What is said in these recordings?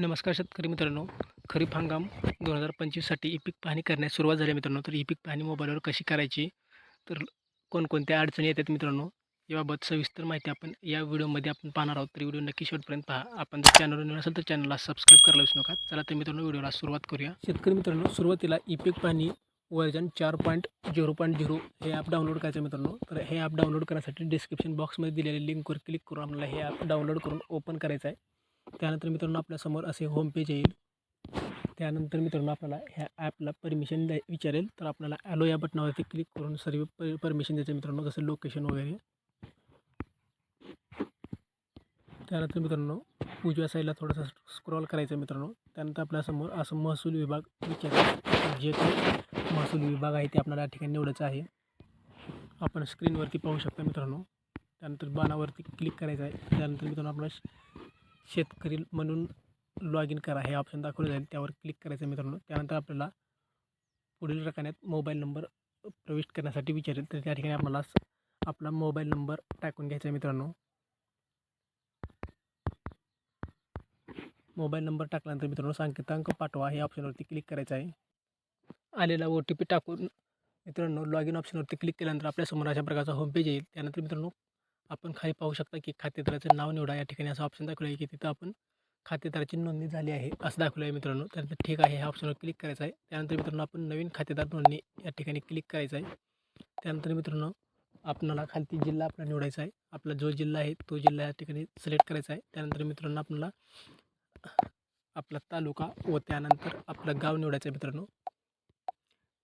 नमस्कार शेतकरी मित्रांनो. खरीप हंगाम दोन हजार पंचवीससाठी ई पीक पाहणी करण्यास सुरुवात झाली आहे मित्रांनो. तर ई पीक पाहणी मोबाईलवर कशी करायची? तर कोणकोणत्या अडचणी येतात मित्रांनो? याबाबत सविस्तर माहिती आपण या व्हिडिओमध्ये आपण पाहणार आहोत. तर व्हिडिओ नक्की शेवटपर्यंत पहा. आपण जर चॅनलवर नवीन असेल तर चॅनलला सबस्क्राईब करायला विसरू नका. चला तर मित्रांनो व्हिडिओला सुरुवात करूया. शेतकरी मित्रांनो सुरुवातीला ई पीक पाहणी वर्जन चार पॉईंट झिरो पॉईंट झिरो हे ॲप डाउनलोड करायचं आहे मित्रांनो. तर हे ॲप डाउनलोड करण्यासाठी डिस्क्रिप्शन बॉक्समध्ये दिलेल्या लिंकवर क्लिक करून आपल्याला हे ॲप डाउनलोड करून ओपन करायचं आहे. त्यानंतर मित्रांनो आपल्यासमोर असे होम पेज येईल. त्यानंतर मित्रांनो आपल्याला ह्या ॲपला परमिशन द्याय विचारेल. तर आपल्याला ॲलो या बटनावरती क्लिक करून सर्व पर परमिशन द्यायचं मित्रांनो. जसं लोकेशन वगैरे. त्यानंतर मित्रांनो उजव्या साईडला थोडंसं स्क्रॉल करायचं आहे मित्रांनो. त्यानंतर आपल्यासमोर असं महसूल विभाग विचारेल. जे काही महसूल विभाग आहे ते आपल्याला या ठिकाणी निवडायचं आहे. आपण स्क्रीनवरती पाहू शकता मित्रांनो. त्यानंतर बाणावरती क्लिक करायचं आहे. त्यानंतर मित्रांनो आपल्याला शेतकरी म्हणून लॉग इन करा. हे ऑप्शन दाखवलं जाईल. त्यावर क्लिक करायचं आहे मित्रांनो. त्यानंतर आपल्याला पुढील रकान्यात मोबाईल नंबर प्रविष्ट करण्यासाठी विचारेल. तर त्या ठिकाणी आपल्याला आपला मोबाईल नंबर टाकून घ्यायचा आहे मित्रांनो. मोबाईल नंबर टाकल्यानंतर मित्रांनो संकेतांक पाठवा. हे ऑप्शनवरती क्लिक करायचं आहे. आलेला ओ टी पी टाकून मित्रांनो लॉग इन ऑप्शनवरती क्लिक केल्यानंतर आपल्यासमोर अशा प्रकारचा होम पेज येईल. त्यानंतर मित्रांनो आपण खाली पाहू शकता की खातेदाराचं नाव निवडा या ठिकाणी असं ऑप्शन दाखवलं आहे की तिथं आपण खातेदाराची नोंदणी झाली आहे असं दाखवलं आहे मित्रांनो त्यानंतर ठीक आहे ह्या ऑप्शनवर क्लिक करायचं आहे. त्यानंतर मित्रांनो आपण नवीन खातेदार नोंदणी या ठिकाणी क्लिक करायचं आहे. त्यानंतर मित्रांनो आपणाला खालती जिल्हा आपला निवडायचा आहे. आपला जो जिल्हा आहे तो जिल्हा या ठिकाणी सिलेक्ट करायचा आहे. त्यानंतर मित्रांनो आपल्याला आपला तालुका व त्यानंतर आपलं गाव निवडायचं आहे मित्रांनो.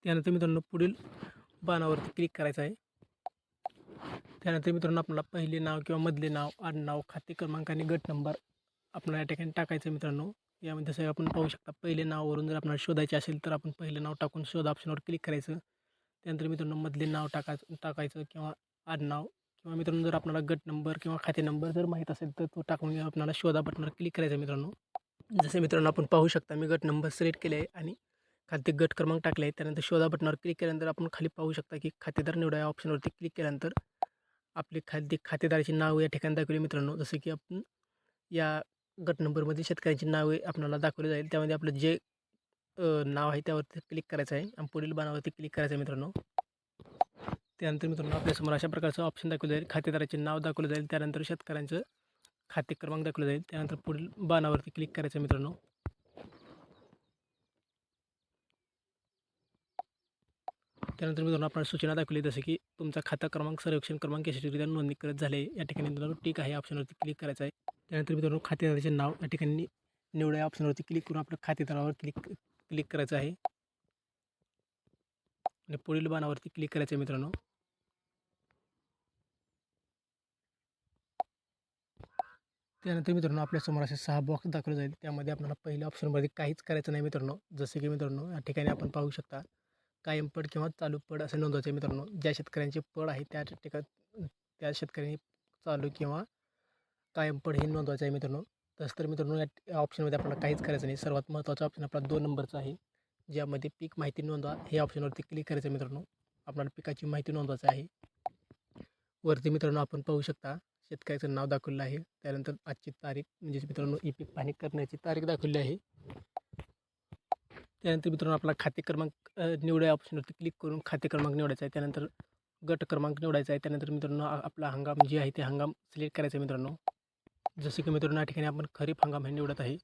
त्यानंतर मित्रांनो पुढील बाणावरती क्लिक करायचं आहे. त्यानंतर मित्रांनो आपल्याला पहिले नाव किंवा मधले नाव आडनाव खाते क्रमांक आणि गट नंबर आपल्याला या ठिकाणी टाकायचं आहे मित्रांनो. यामध्ये जसं आपण पाहू शकता. पहिले नावावरून जर आपल्याला शोधायचे असेल तर आपण पहिले नाव टाकून शोध ऑप्शनवर क्लिक करायचं. त्यानंतर मित्रांनो मधले नाव टाकायचं टाकायचं किंवा आडनाव किंवा मित्रांनो जर आपल्याला गट नंबर किंवा खाते नंबर जर माहीत असेल तर तो टाकून आपल्याला शोधा बटनवर क्लिक करायचं मित्रांनो. जसे मित्रांनो आपण पाहू शकता मी गट नंबर सिलेक्ट केले आहे आणि खाते गट क्रमांक टाकले आहे. त्यानंतर शोधा बटनावर क्लिक केल्यानंतर आपण खाली पाहू शकता की खातेदार निवडा या ऑप्शनवरती क्लिक केल्यानंतर आपले खाद्य खातेदाराची नाव या ठिकाणी दाखवली मित्रांनो. जसं की आपण या गट नंबरमध्ये शेतकऱ्यांची नावे आपल्याला दाखवली जाईल. त्यामध्ये आपलं जे नाव आहे त्यावरती क्लिक करायचं आहे आणि पुढील बाणावरती क्लिक करायचं आहे मित्रांनो. त्यानंतर मित्रांनो आपल्यासमोर अशा प्रकारचं ऑप्शन दाखवलं जाईल. खातेदाराचे नाव दाखवलं जाईल. त्यानंतर शेतकऱ्यांचं खाते क्रमांक दाखवलं जाईल. त्यानंतर पुढील बाणावरती क्लिक करायचं मित्रांनो. त्यानंतर मित्रांनो आपण सूचना दाखवली जसं की तुमचा खाता क्रमांक सर्वेक्षण क्रमांक यशस्वीरित्या नोंदणी करत झाले. या ठिकाणी मित्रांनो ठीक आहे ऑप्शनवरती क्लिक करायचं आहे. त्यानंतर मित्रांनो खातेदाराचे नाव या ठिकाणी निवडा या ऑप्शनवरती क्लिक करून आपल्या खातेदारावर क्लिक क्लिक करायचं आहे. आणि पुढील बाणावरती क्लिक करायचं आहे मित्रांनो. त्यानंतर मित्रांनो आपल्यासमोर असे सहा बॉक्स दाखवले जाईल त्यामध्ये आपल्याला पहिल्या ऑप्शनमध्ये काहीच करायचं नाही मित्रांनो. जसे की मित्रांनो या ठिकाणी आपण पाहू शकता कायम पड किंवा चालू पड असं नोंदवायचं आहे मित्रांनो. ज्या शेतकऱ्यांचे पड आहे त्या ठिकाणी त्या शेतकऱ्यांनी चालू किंवा कायम पड हे नोंदवायचं आहे मित्रांनो. तसं तर मित्रांनो या ऑप्शनमध्ये आपल्याला काहीच करायचं नाही. सर्वात महत्त्वाचा ऑप्शन आपला दोन नंबरचा आहे. ज्यामध्ये पीक माहिती नोंदवा हे ऑप्शनवरती क्लिक करायचं आहे मित्रांनो. आपल्याला पिकाची माहिती नोंदवायची आहे. वरती मित्रांनो आपण पाहू शकता शेतकऱ्याचं नाव दाखवलेलं आहे. त्यानंतर आजची तारीख म्हणजेच मित्रांनो ई पीक पाहणी करण्याची तारीख दाखवली आहे. त्यानंतर मित्रांनो आपला खाते क्रमांक निवडा ऑप्शनवरती क्लिक करून खाते क्रमांक निवडायचा आहे. त्यानंतर गट क्रमांक निवडायचा आहे. त्यानंतर मित्रांनो आपला हंगाम जे आहे ते हंगाम सिलेक्ट करायचा आहे मित्रांनो. जसे की मित्रांनो या ठिकाणी आपण खरीप हंगाम हे निवडत आहे.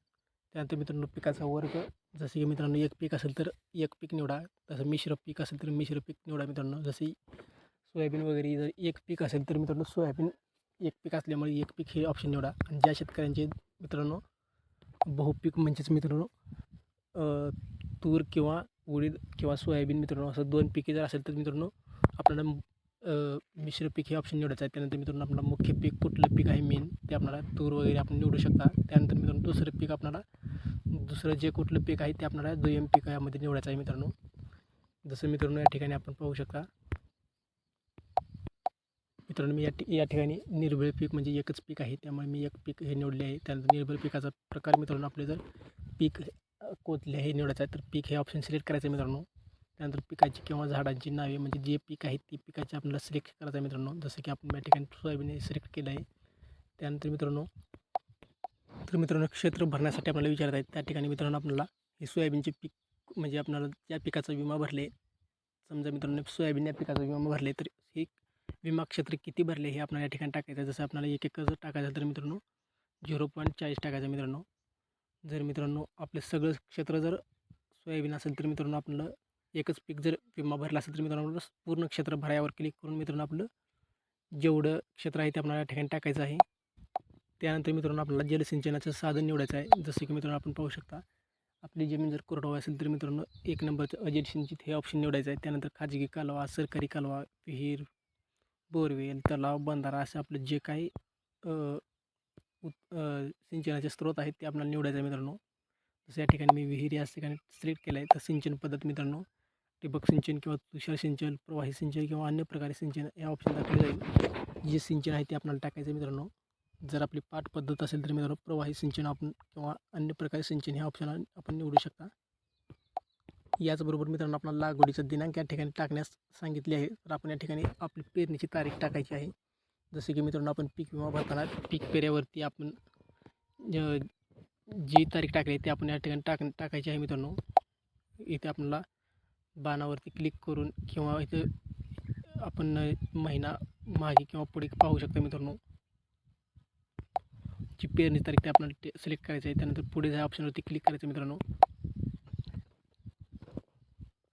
त्यानंतर मित्रांनो पिकाचा वर्ग जसे की मित्रांनो एक पीक असेल तर एक पीक निवडा. तसं मिश्र पीक असेल तर मिश्र पीक निवडा मित्रांनो. जसे सोयाबीन वगैरे जर एक पीक असेल तर मित्रांनो सोयाबीन एक पीक असल्यामुळे एक पीक हे ऑप्शन निवडा. आणि ज्या शेतकऱ्यांचे मित्रांनो बहुपीक म्हणजेच मित्रांनो तूर किंवा उडीद किंवा सोयाबीन मित्रांनो असं दोन पिके जर असेल तर मित्रांनो आपल्याला मिश्र पीक हे ऑप्शन निवडायचं आहे. त्यानंतर मित्रांनो आपला मुख्य पीक कुठलं पीक आहे मेन ते आपल्याला तूर वगैरे आपण निवडू शकता. त्यानंतर मित्रांनो दुसरं पीक आपल्याला दुसरं जे कुठलं पीक आहे ते आपल्याला दुय्यम पीक यामध्ये निवडायचं आहे मित्रांनो. जसं मित्रांनो या ठिकाणी आपण पाहू शकता. मित्रांनो मी या ठि या ठिकाणी निर्भळ पीक म्हणजे एकच पीक आहे. त्यामुळे मी एक पीक हे निवडले आहे. त्यानंतर निर्भळ पिकाचा प्रकार मित्रांनो आपले जर पीक कोथले हे निवडायचं आहे तर पीक हे ऑप्शन सिलेक्ट करायचं आहे मित्रांनो. त्यानंतर पिकाची किंवा झाडांची नावे म्हणजे जे पीक आहे ती पिकाची आपल्याला सिलेक्ट करायचं आहे मित्रांनो. जसं की आपण या ठिकाणी सोयाबीन सिलेक्ट केलं आहे त्यानंतर मित्रांनो तर मित्रांनो क्षेत्र भरण्यासाठी आपल्याला विचारत आहेत. त्या ठिकाणी मित्रांनो आपल्याला हे सोयाबीनचे पीक म्हणजे आपल्याला ज्या पिकाचा विमा भरले समजा मित्रांनो सोयाबीन या पिकाचा विमा भरले तर हे विमा क्षेत्र किती भरले हे आपल्याला या ठिकाणी टाकायचं आहे. जसं आपल्याला एक एक जर टाकायचं तर मित्रांनो झिरो पॉईंट चाळीस टाकायचं मित्रांनो. जर मित्रांनो आपले सगळं क्षेत्र जर सोयाबीन असेल तर मित्रांनो आपलं एकच पीक जर विमा भरला असेल तर मित्रांनो आपलं पूर्ण क्षेत्र भरायावर क्लिक करून मित्रांनो आपलं जेवढं क्षेत्र आहे ते आपल्याला या ठिकाणी टाकायचं आहे. त्यानंतर मित्रांनो आपल्याला जलसिंचनाचं साधन निवडायचं आहे. जसं की मित्रांनो आपण पाहू शकता आपली जमीन जर कोरडवाहू असेल तर मित्रांनो एक नंबरचं अजित सिंचित हे ऑप्शन निवडायचं आहे. त्यानंतर खाजगी कालवा सरकारी कालवा विहीर बोरवेल तलाव बंधारा असं आपलं जे काही उत् सिंचनाचे स्रोत आहेत ते आपल्याला निवडायचं आहे मित्रांनो. जसं या ठिकाणी मी विहीर या ठिकाणी सिलेक्ट केलं आहे तर सिंचन पद्धत मित्रांनो ठिबक सिंचन किंवा तुषार सिंचन प्रवाही सिंचन किंवा अन्य प्रकारे सिंचन या ऑप्शन दाखवले जाईल जे सिंचन आहे ते आपल्याला टाकायचं आहे मित्रांनो. जर आपली पाठ पद्धत असेल तर मित्रांनो प्रवाही सिंचन आपण किंवा अन्य प्रकारे सिंचन ह्या ऑप्शन आपण निवडू शकता. याचबरोबर मित्रांनो आपल्याला लागवडीचा दिनांक या ठिकाणी टाकण्यास सांगितले आहे. तर आपण या ठिकाणी आपली पेरणीची तारीख टाकायची आहे. जसे की मित्रांनो आपण पीक विमा भरताना पीक पेऱ्यावरती आपण ज- जी तारीख टाकली ते ती आपण या ठिकाणी टाक टाकायची आहे मित्रांनो. इथे आपल्याला बाणावरती क्लिक करून किंवा इथे आपण महिना मागे किंवा पुढे पाहू शकता मित्रांनो. जी पेरणी तारीख ते आपल्याला सिलेक्ट करायचं आहे त्यानंतर पुढे त्या ऑप्शनवरती क्लिक करायचं मित्रांनो.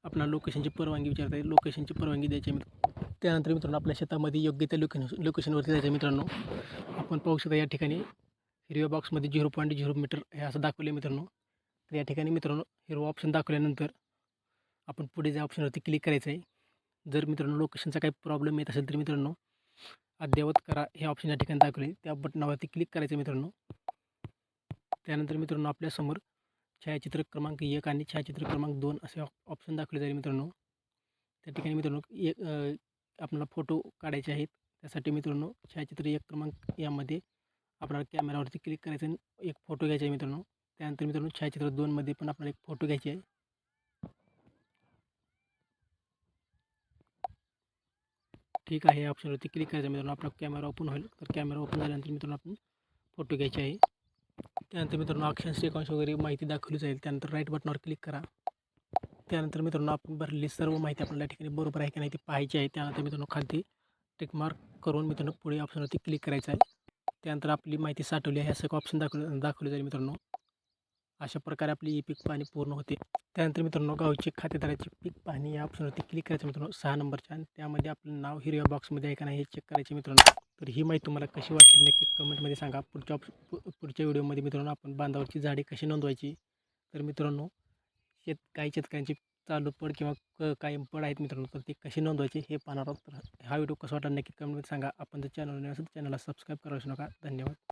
आपल्याला लोकेशनची परवानगी विचारता येईल. लोकेशनची परवानगी द्यायची आहे मित्र त्यानंतर मित्रांनो आपल्या शेतामध्ये योग्य त्या लोकेशन लोकेशनवरती जायचं आहे मित्रांनो. आपण पाहू शकता या ठिकाणी हिरव्या बॉक्समध्ये झिरो पॉईंट झिरो मीटर हे असं दाखवलं आहे मित्रांनो. तर या ठिकाणी मित्रांनो हिरवा ऑप्शन दाखवल्यानंतर आपण पुढे ज्या ऑप्शनवरती क्लिक करायचं आहे जर मित्रांनो लोकेशनचा काही प्रॉब्लेम येत असेल तर मित्रांनो अद्ययावत करा हे ऑप्शन या ठिकाणी दाखवले त्या बटनावरती क्लिक करायचं आहे मित्रांनो. त्यानंतर मित्रांनो आपल्यासमोर छायाचित्र क्रमांक एक आणि छायाचित्र क्रमांक दोन असे ऑप्शन दाखवले जाईल मित्रांनो. त्या ठिकाणी मित्रांनो एक आपल्याला फोटो काढायचे आहेत. त्यासाठी मित्रांनो छायाचित्र एक क्रमांक यामध्ये आपल्याला कॅमेरावरती क्लिक करायचं आणि एक फोटो घ्यायचा आहे मित्रांनो. त्यानंतर मित्रांनो छायाचित्र दोनमध्ये पण आपल्याला एक फोटो घ्यायचे आहे. ठीक आहे या ऑप्शनवरती क्लिक करायचं मित्रांनो. आपला कॅमेरा ओपन होईल. तर कॅमेरा ओपन झाल्यानंतर मित्रांनो आपण फोटो घ्यायचे आहे. त्यानंतर मित्रांनो ऑप्शन रेखांश वगैरे माहिती दाखवली जाईल त्यानंतर राईट बटनावर क्लिक करा. त्यानंतर मित्रांनो आपण भरलेली सर्व माहिती आपल्याला ठिकाणी बरोबर आहे की नाही ती पाहायची आहे. त्यानंतर मित्रांनो खालती टिक मार्क करून मित्रांनो पुढे ऑप्शनवरती क्लिक करायचं आहे. त्यानंतर आपली माहिती साठवली आहे. सगळं ऑप्शन दाखवलं दाखवले जाईल मित्रांनो. अशा प्रकारे आपली ई पीक पाहणी पूर्ण होते. त्यानंतर मित्रांनो गावची खातेदाराची पीक पाहणी या ऑप्शनवरती क्लिक करायचं मित्रांनो सहा नंबरच्या. आणि त्यामध्ये आपलं नाव हिरव्या बॉक्समध्ये आहे का नाही हे चेक करायचे मित्रांनो. तर ही माहिती तुम्हाला कशी वाटली नक्की कमेंटमध्ये सांगा. पुढच्या ऑप्शन पु- पुढच्या व्हिडिओमध्ये मित्रांनो आपण बांधावरची झाडे कशी नोंदवायची? तर मित्रांनो शेत काही शेतकऱ्यांची चालू पड किंवा क कायम पड आहेत मित्रांनो तर ते कशी नोंदवायची हे पाहणार आहोत. तर हा व्हिडिओ कसा वाटला नक्की कमेंटमध्ये सांगा. आपण जर चॅनल तर चॅनलला सबस्क्राईब करायचं नका. धन्यवाद.